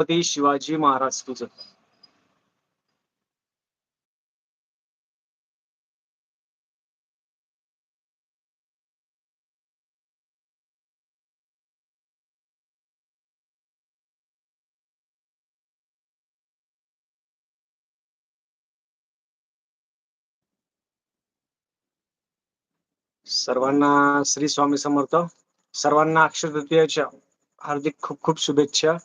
छत्रपती शिवाजी महाराज तुझं. सर्वांना श्री स्वामी समर्थ. सर्वांना अक्षय तृतीयाच्या हार्दिक खूप खूप शुभेच्छा.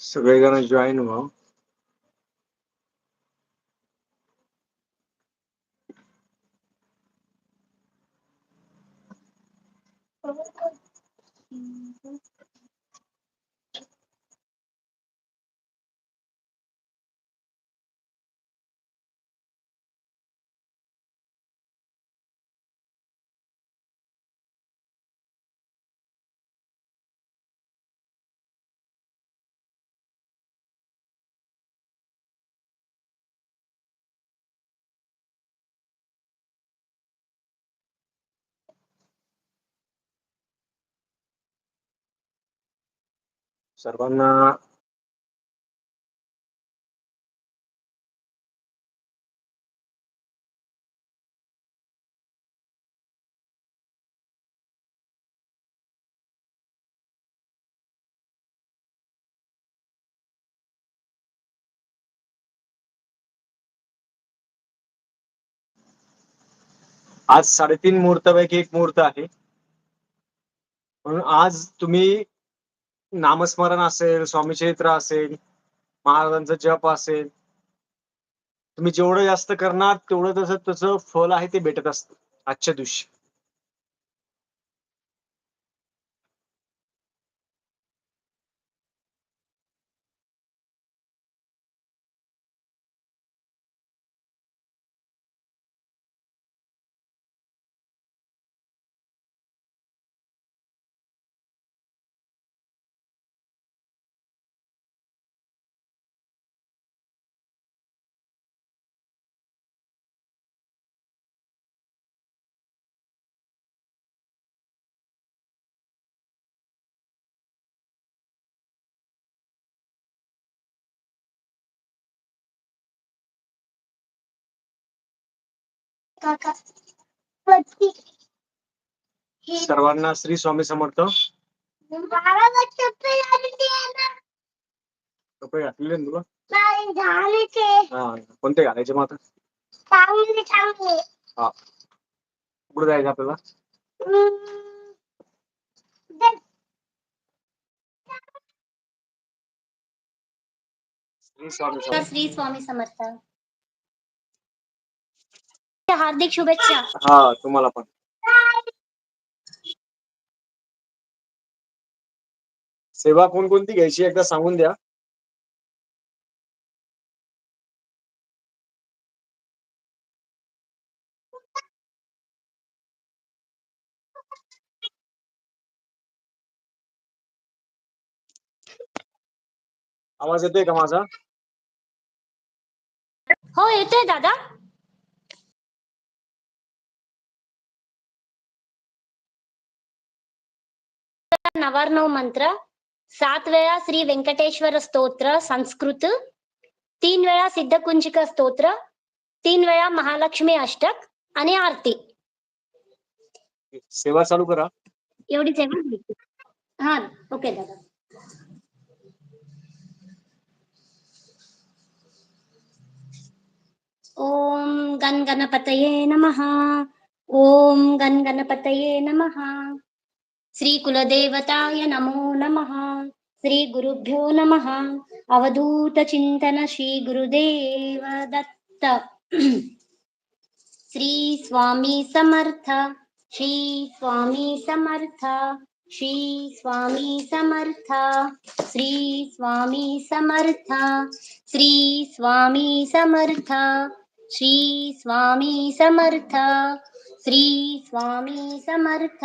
So we're gonna join now. सर्वांना आज साडेतीन मुहूर्तापैकी एक मुहूर्त आहे. आज तुम्ही नामस्मरण असेल स्वामी चरित्र असेल महाराजांचा जप असेल तुम्ही जेवढं जास्त करणार तेवढं तसं त्याचं फल आहे ते भेटत असतं आजच्या दिवशी. सर्वांना श्री स्वामी समर्थ. कपडे घातलेले ना तुला? नाही झाले हा कोणते घालायचे मग आता? चांगले चांगले. कुठे जायचं आपल्याला? हम्म. श्री स्वामी समर्थ. श्री स्वामी समर्थ. हार्दिक शुभेच्छा. हा तुम्हाला पण. सेवा कोणकोणती घ्यायची एकदा सांगून द्या. आवाज येतोय का माझा? हो येतोय दादा. नवार्णव मंत्र सात वेळा श्री व्यंकटेश्वर स्तोत्र संस्कृत तीन वेळा सिद्धकुंजिक स्तोत्र तीन वेळा महालक्ष्मी अष्टक आणि आरती सेवा चालू करा एवढीच आहे ना? हा ओके दादा ओम गण गणपतये नमः ओम गण गणपतये नमः श्रीकुलदेवताय नमो नमः। श्रीगुरुभ्यो नमः। अवधूतचिन्तन श्रीगुरुदेवदत्त। श्री श्रीस्वामी समर्थ। श्रीस्वामी समर्थ। श्रीस्वामी समर्थ। श्रीस्वामी समर्थ। श्रीस्वामी समर्थ। श्रीस्वामी समर्थ। श्री समर्थ।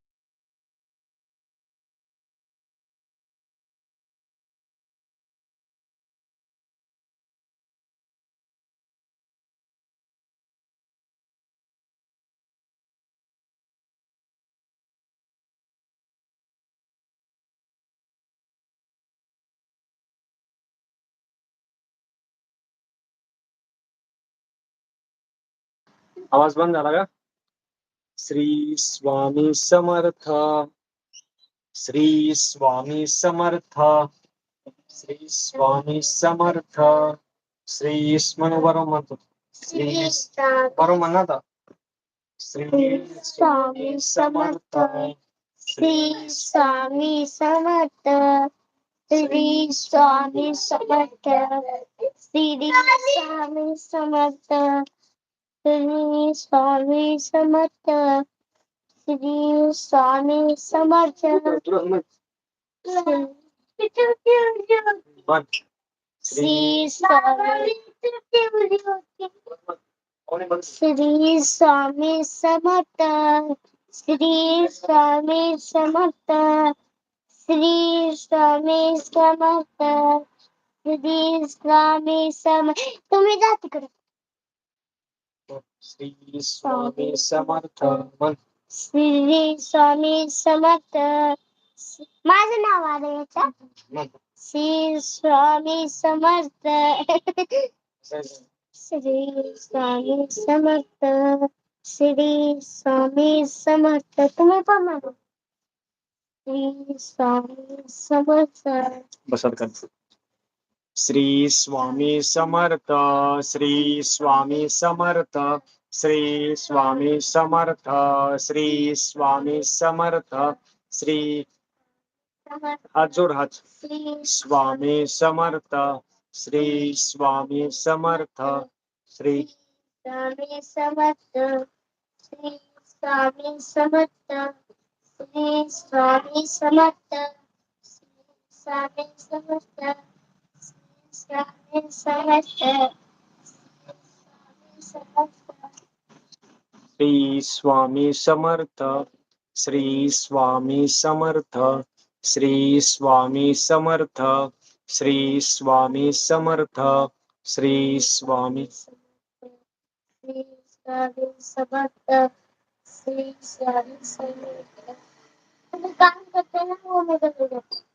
आवाज़ बंद झाला का श्री स्वामी समर्थ। श्री स्वामी समर्थ। श्री स्वामी समर्थ। श्री म्हणू बरोबर म्हणतो श्री बरोबर म्हणा आता श्री स्वामी समर्थ। श्री स्वामी समर्थ। श्री स्वामी समर्थ। श्री स्वामी समर्थ। श्री स्वामी समर्थ. श्री स्वामी समर्थ. श्री स्वामी श्री स्वामी समर्थ. श्री स्वामी समर्थ. श्री स्वामी समर्थ. श्री स्वामी समर्थ. तुम्ही जा तिकडे. श्री स्वामी समर्थ श्री स्वामी समर्थ. माझं नाव आलं याच्यात? मन श्री स्वामी समर्थ. श्री स्वामी समर्थ. श्री स्वामी समर्थ. तुम्ही पण म्हणा. श्री स्वामी समर्थ. बसत कर श्री स्वामी समर्थ, श्री स्वामी समर्थ, श्री स्वामी समर्थ, श्री स्वामी समर्थ, श्री हात जोड हात स्वामी समर्थ, श्री स्वामी समर्थ, श्री स्वामी समर्थ, श्री स्वामी समर्थ, श्री स्वामी समर्थ, श्री स्वामी समर्थ। श्री स्वामी समर्थ, श्री स्वामी समर्थ, श्री स्वामी समर्थ, श्री स्वामी समर्थ, श्री स्वामी श्री स्वामी काम करते हैं, वो मदद हो जाती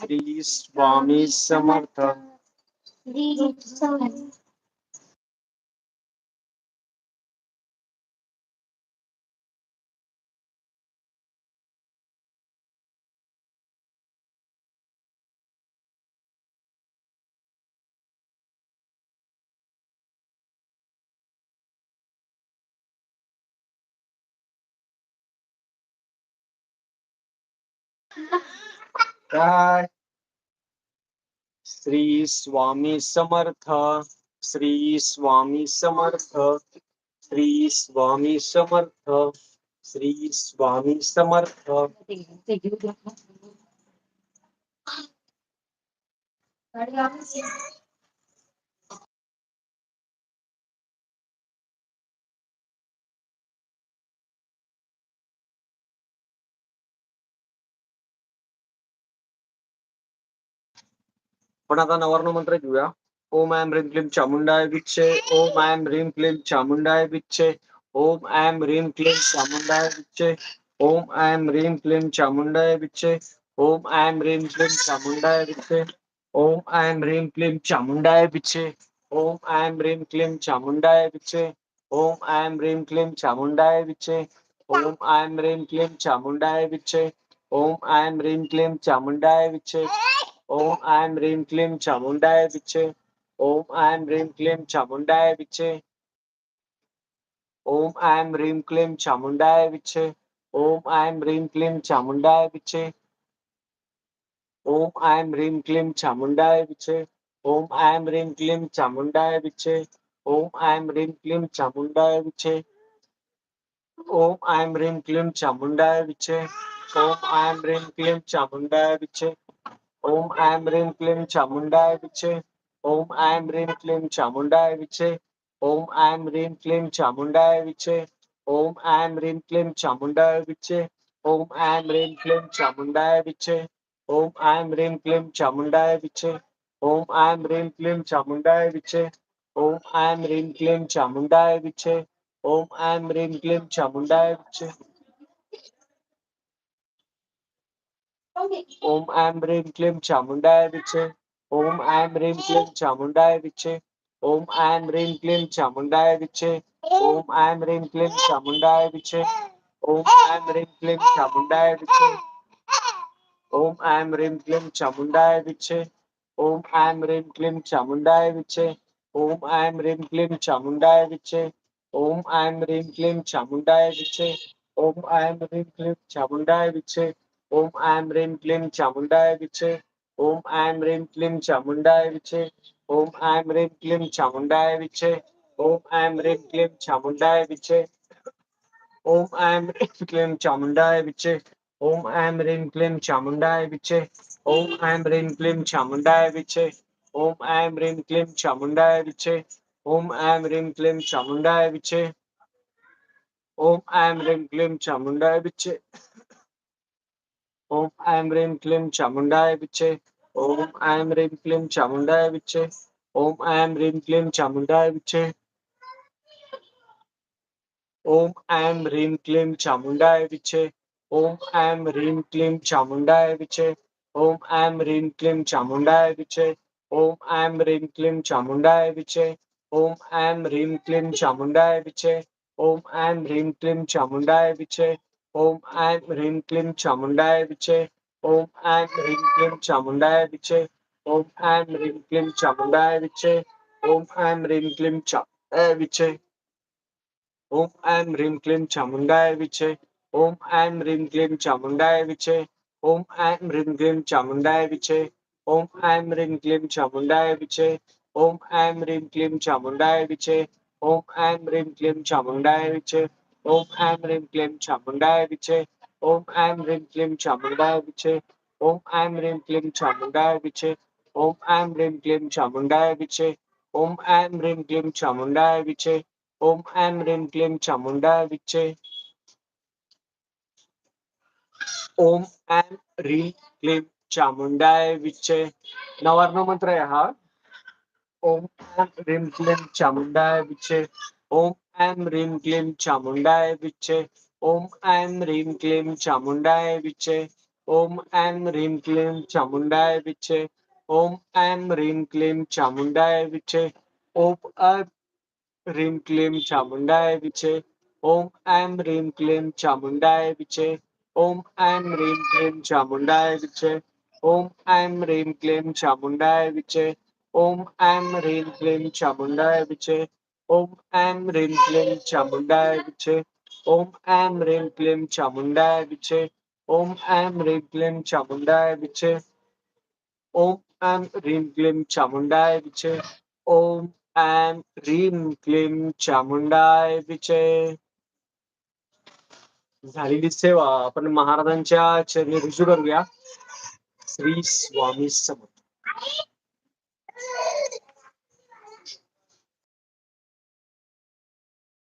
श्री स्वामी समर्थ. श्री श्री स्वामी समर्थ, श्री स्वामी समर्थ, श्री स्वामी समर्थ, श्री स्वामी समर्थ। Thank स्वामी पण आता नवर्ण मंत्र घेऊया ओम ऐम ह्रीम क्लीम चामुंडाय विच्छे ओम ऐम ह्रीम क्लीम चामुंडाय विच्छे ओम ऐम ह्रीम क्लीम चामुंडाय विच्छे ओम ऐम ह्रीम क्लीम चामुंडाय विच्छे ओम ऐम ह्रीम क्लीम चामुंडाय विच्छे ओम ऐम ह्रीम क्लीम चामुंडाय विच्छे ओम ऐम ह्रीम क्लीम चामुंडाय विच्छे ओम ऐम ह्रीम क्लीम चामुंडाय विच्छे ओम ऐम ह्रीम क्लीम चामुंडाय विच्छे ओम ऐम ह्रीम क्लीम चामुंडाय विच्छे ओम ऐम ह्रीम क्लीम चामुंडाय विच्छे। ओम ऐम ह्रीम क्लीम चामुंडाय विच्छे। ओम ऐम ह्रीम क्लीम चामुंडाय विच्छे। ओम ऐम ह्रीम क्लीम चामुंडाय विच्छे। ओम ऐम ह्रीम क्लीम चामुंडाय विच्छे। ओम ऐम ह्रीम क्लीम चामुंडाय विच्छे। ओम ऐम ह्रीम क्लीम चामुंडाय विच्छे। ओम ऐम ह्रीम क्लीम चामुंडाय विच्छे। ओम ऐम ह्रीम क्लीम चामुंडाय विच्छे। ओम ऐम ह्रीम क्लीम चामुंडाय विच्छे। ओम ऐम ह्रीम क्लीम चामुंडाय विच्छे। ओम ऐम ह्रीम क्लीम चामुंडाय विच्छे। ओम ऐम ह्रीम क्लीम चामुंडाय विच्छे। ओम ऐम ह्रीम क्लीम चामुंडाय विच्छे। ओम ऐम ह्रीम क्लीम चामुंडाय विच्छे। ओम ऐम ह्रीम क्लीम चामुंडाय विच्छे। ओम ऐम ह्रीम क्लीम चामुंडाय विच्छे। ओम ऐम ह्रीम क्लीम चामुंडाय विच्छे। ઓમ આમ રેમ ક્લેમ ચામુંડાય વિચે ઓમ આમ રેમ ક્લેમ ચામુંડાય વિચે ઓમ આમ રેમ ક્લેમ ચામુંડાય વિચે ઓમ આમ રેમ ક્લેમ ચામુંડાય વિચે ઓમ આમ રેમ ક્લેમ ચામુંડાય વિચે ઓમ આમ રેમ ક્લેમ ચામુંડાય વિચે ઓમ આમ રેમ ક્લેમ ચામુંડાય વિચે ઓમ આમ રેમ ક્લેમ ચામુંડાય વિચે ઓમ આમ રેમ ક્લેમ ચામુંડાય વિચે ઓમ આમ રેમ ક્લેમ ચામુંડાય વિચે ओम ऐम ह्रीम क्लीम चामुंडाय विच्छे ओम ऐम ह्रीम क्लीम चामुंडाय विच्छे ओम ऐम ह्रीम क्लीम चामुंडाय विच्छे ओम ऐम ह्रीम क्लीम चामुंडाय विच्छे ओम ऐम ह्रीम क्लीम चामुंडाय विच्छे ओम ऐम ह्रीम क्लीम चामुंडाय विच्छे ओम ऐम ह्रीम क्लीम चामुंडाय विच्छे ओम ऐम ह्रीम क्लीम चामुंडाय विच्छे ओम ऐम ह्रीम क्लीम चामुंडाय विच्छे ओम ऐम ह्रीम क्लीम चामुंडाय विच्छे ओम ऐम ह्रीम क्लीम चामुंडाय विच्छे ओम ऐम ह्रीम क्लीम चामुंडाय विच्छे ओम ऐम ह्रीम क्लीम चामुंडाय विच्छे ओम ऐम ह्रीम क्लीम चामुंडाय विच्छे ओम ऐम ह्रीम क्लीम चामुंडाय विच्छे ओम ऐम ह्रीम क्लीम चामुंडाय विच्छे ओम ऐम ह्रीम क्लीम चामुंडाय विच्छे ओम ऐम ह्रीम क्लीम चामुंडाय विच्छे ओम ऐम ह्रीम क्लीम चामुंडाय विच्छे ઓમ આમ રીમ ક્લીમ ચામુંડાય વિચે ઓમ આમ રીમ ક્લીમ ચામુંડાય વિચે ઓમ આમ રીમ ક્લીમ ચામુંડાય વિચે ઓમ આમ રીમ ક્લીમ ચામુંડાય વિચે ઓમ આમ રીમ ક્લીમ ચામુંડાય વિચે ઓમ આમ રીમ ક્લીમ ચામુંડાય વિચે ઓમ આમ રીમ ક્લીમ ચામુંડાય વિચે ઓમ આમ રીમ ક્લીમ ચામુંડાય વિચે ઓમ આમ રીમ ક્લીમ ચામુંડાય વિચે ઓમ આમ રીમ ક્લીમ ચામુંડાય વિચે ओम ऐं ह्रीं क्लीं चामुण्डाय विचे। ओम ऐं ह्रीं क्लीं चामुण्डाय विचे। ओम ऐं ह्रीं क्लीं चामुण्डाय विचे। ओम ऐं ह्रीं क्लीं चामुण्डाय विचे। ओम ऐं ह्रीं क्लीं चामुण्डाय विचे। ओम ऐं ह्रीं क्लीं चामुण्डाय विचे। ओम ऐं ह्रीं क्लीं चामुण्डाय विचे। नवार्णव मंत्र है हाँ। ओम ऐं ह्रीं क्लीं चामुण्डाय विचे। ओम ऐम ह्रीम क्लीम चामुंडाय विच्छे ओम ऐम ह्रीम क्लीम चामुंडाय विच्छे ओम ऐम ह्रीम क्लीम चामुंडाय विच्छे ओम ऐं ह्रीं क्लीं चामुण्डाय विचे ओम ऐं ह्रीं क्लीं चामुण्डाय विचे ओम ऐं ह्रीं क्लीं चामुण्डाय विचे ओम ऐं ह्रीं क्लीं चामुण्डाय विचे ओम ऐं ह्रीं क्लीं चामुण्डाय विचे ओम ऐं ह्रीं क्लीं चामुण्डाय विचे ओम ऐं ह्रीं चामुंडा चामुण्डाय विच्छे। ओम ऐं ह्रीं चामुंडा चामुण्डाय विच्छे। ओम ऐं क्लीम क्लीं चामुण्डाय विच्छे। ओम ऐं ह्रीं क्लीं चामुण्डाय विच्छे। ओम ऐं ह्रीं क्लीं चामुण्डाय विच्छे। झालेली सेवा, आपण महाराजांच्या चरणी रुजू करूया। श्री स्वामी समर्थ।